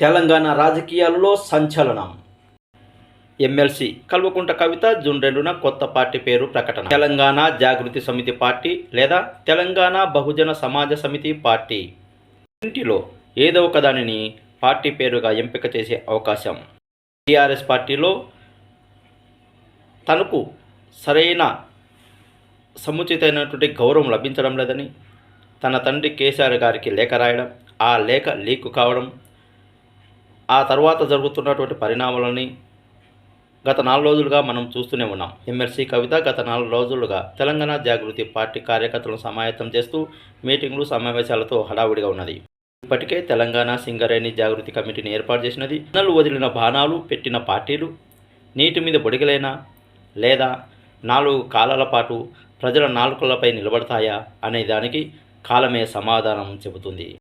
తెలంగాణ రాజకీయాలలో సంచలనం. ఎమ్మెల్సీ కల్వకుంట కవిత జూన్ రెండున కొత్త పార్టీ పేరు ప్రకటన. తెలంగాణ జాగృతి సమితి పార్టీ లేదా తెలంగాణ బహుజన సమాజ సమితి పార్టీ. ఇంటిలో ఏదో ఒక దానిని పార్టీ పేరుగా ఎంపిక చేసే అవకాశం. టీఆర్ఎస్ పార్టీలో తనకు సరైన సముచితమైనటువంటి గౌరవం లభించడం లేదని తన తండ్రి కేసీఆర్ గారికి లేఖ రాయడం ఆ లేఖ లీక్ కావడం ఆ తర్వాత జరుగుతున్నటువంటి పరిణామాలని గత నాలుగు రోజులుగా మనం చూస్తూనే ఉన్నాం. ఎమ్మెల్సీ కవిత గత నాలుగు రోజులుగా తెలంగాణ జాగృతి పార్టీ కార్యకర్తలను సమాయత్తం చేస్తూ మీటింగ్లు సమావేశాలతో హడావుడిగా ఉన్నది. ఇప్పటికే తెలంగాణ సింగరేణి జాగృతి కమిటీని ఏర్పాటు చేసినది. నలు వదిలిన బాణాలు పెట్టిన పార్టీలు నీటి మీద బొడిగలైనా లేదా నాలుగు కాలాల పాటు ప్రజల నాలుకలపై నిలబడతాయా అనే దానికి కాలమే సమాధానం చెబుతుంది.